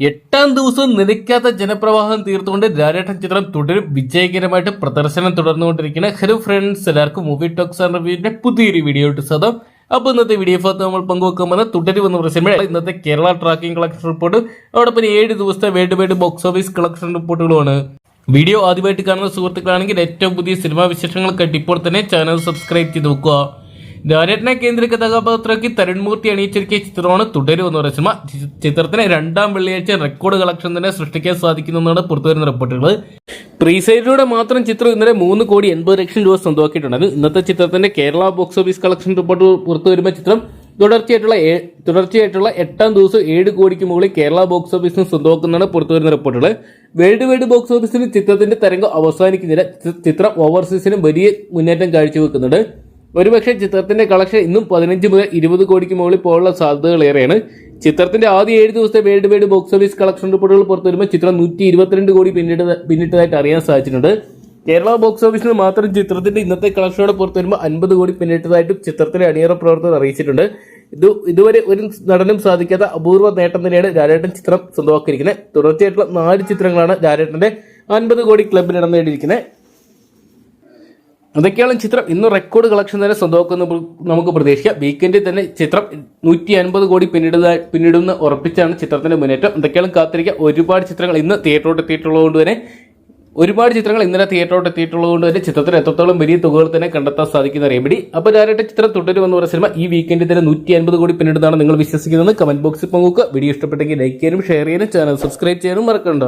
എട്ടാം ദിവസവും നിലയ്ക്കാത്ത ജനപ്രവാഹം തീർത്തുകൊണ്ട് രാരേട്ടൻ ചിത്രം തുടരും. വിജയകരമായിട്ട് പ്രദർശനം തുടർന്നുകൊണ്ടിരിക്കുന്ന ഹലോ ഫ്രണ്ട്സ് എല്ലാവർക്കും മൂവി ടോക്സ് ആൻഡ് റിവ്യൂവിന്റെ പുതിയൊരു വീഡിയോ ഇട്ട് സ്വതം ഇന്നത്തെ വീഡിയോ ഭാഗത്ത് നമ്മൾ പങ്കുവെക്കുമ്പോൾ തുടരുമെന്ന് പ്രശ്നമേ ഇന്നത്തെ കേരള ട്രാക്കിംഗ് കളക്ഷൻ റിപ്പോർട്ട് അതോടൊപ്പം ഏഴ് ദിവസത്തെ world wide box office collection റിപ്പോർട്ടുകളാണ് വീഡിയോ ആദ്യമായിട്ട് കാണുന്ന സുഹൃത്തുക്കളാണെങ്കിൽ ഏറ്റവും പുതിയ സിനിമാ വിശേഷങ്ങൾ ഇപ്പോൾ തന്നെ ചാനൽ സബ്സ്ക്രൈബ് ചെയ്ത് നോക്കുക രാരേട്ടനെ കേന്ദ്ര കഥാപാത്രമാക്കി തരുൺമൂർത്തി അണിയിച്ചിരിക്കിയ ചിത്രമാണ് തുടരും എന്ന് പറയുന്ന സിനിമ. ചിത്രത്തിന് രണ്ടാം വെള്ളിയാഴ്ച റെക്കോർഡ് കളക്ഷൻ തന്നെ സൃഷ്ടിക്കാൻ പുറത്തു പുറത്തുവരുന്ന റിപ്പോർട്ടുകൾ. പ്രീസൈഡിലൂടെ മാത്രം ചിത്രം ഇന്നലെ മൂന്ന് കോടി എൺപത് ലക്ഷം രൂപ സ്വന്തമാക്കിയിട്ടുണ്ട് ഇന്നത്തെ ചിത്രത്തിന്റെ Kerala box office collection report പുറത്തു വരുമ്പോൾ ചിത്രം തുടർച്ചയായിട്ടുള്ള തുടർച്ചയായിട്ടുള്ള എട്ടാം ദിവസം ഏഴ് കോടിക്ക് മുകളിൽ കേരള ബോക്സ് ഓഫീസിന് സ്വന്തമാക്കുന്നതാണ് പുറത്തുവരുന്ന റിപ്പോർട്ടുകൾ. വേൾഡ് വൈഡ് ബോക്സ് ഓഫീസിൽ ചിത്രത്തിന്റെ തരംഗം അവസാനിക്കുന്നില്ല. ചിത്രം ഓവർസീസിനും വലിയ മുന്നേറ്റം കാഴ്ചവെക്കുന്നുണ്ട്. ഒരുപക്ഷെ ചിത്രത്തിന്റെ കളക്ഷൻ ഇന്നും പതിനഞ്ച് മുതൽ ഇരുപത് കോടിക്ക് മുകളിൽ പോകാനുള്ള സാധ്യതകൾ ഏറെയാണ്. ചിത്രത്തിന്റെ ആദ്യ ഏഴ് ദിവസത്തെ world wide box office collection റിപ്പോർട്ടുകൾ പുറത്തു വരുമ്പോൾ ചിത്രം നൂറ്റി ഇരുപത്തിരണ്ട് കോടി പിന്നിട്ട് പിന്നിട്ടതായിട്ട് അറിയാൻ സാധിച്ചിട്ടുണ്ട്. കേരള ബോക്സ് ഓഫീസിൽ മാത്രം ചിത്രത്തിന്റെ ഇന്നത്തെ കളക്ഷനോട് പുറത്തു വരുമ്പോൾ അൻപത് കോടി പിന്നിട്ടതായിട്ടും ചിത്രത്തിലെ അണിയറ പ്രവർത്തകർ അറിയിച്ചിട്ടുണ്ട്. ഇത് ഇതുവരെ ഒരു നടനും സാധിക്കാത്ത അപൂർവ നേട്ടം തന്നെയാണ് രാജേട്ടൻ ചിത്രം സ്വന്തമാക്കിയിരിക്കുന്നത്. തുടർച്ചയായിട്ടുള്ള നാല് ചിത്രങ്ങളാണ് രാജേട്ടന്റെ അൻപത് കോടി ക്ലബിൽ ഇടം നേടിയിരിക്കുന്നത്. അതൊക്കെയാണ് ചിത്രം. ഇന്ന് റെക്കോർഡ് കളക്ഷൻ തന്നെ സ്വന്തമാക്കുന്ന നമുക്ക് പ്രതീക്ഷിക്കാം. വീക്കെൻഡിൽ തന്നെ ചിത്രം നൂറ്റി അൻപത് കോടി പിന്നിടുന്ന പിന്നിടുന്ന ഉറപ്പിച്ചാണ് ചിത്രത്തിന്റെ മുന്നേറ്റം. എന്തൊക്കെയാണ് കാത്തിരിക്കുക. ഒരുപാട് ചിത്രങ്ങൾ ഇന്ന് തിയേറ്ററോട്ട് എത്തിയിട്ടുള്ളതുകൊണ്ട് തന്നെ ഒരുപാട് ചിത്രങ്ങൾ ഇന്നലെ തിയേറ്ററോട്ട് എത്തിയിട്ടുള്ളതുകൊണ്ട് തന്നെ ചിത്രത്തിന് എത്രത്തോളം വലിയ തുകകൾ തന്നെ കണ്ടെത്താൻ സാധിക്കുന്ന റെമഡി. അപ്പോൾ ഞാനായിട്ട് ചിത്രം തുടരുമെന്ന് പറയുന്ന സിനിമ ഈ വീക്കെൻഡിൽ തന്നെ നൂറ്റി അൻപത് കോടി പിന്നിടുന്നതാണ് നിങ്ങൾ വിശ്വസിക്കുന്നത് കമന്റ് ബോക്സിൽ പങ്കുവെക്കുക. വീഡിയോ ഇഷ്ടപ്പെട്ടെങ്കിൽ ലൈക്ക് ചെയ്യാനും ഷെയർ ചെയ്യാനും ചാനൽ സബ്സ്ക്രൈബ് ചെയ്യാനും മറക്കണ്ട.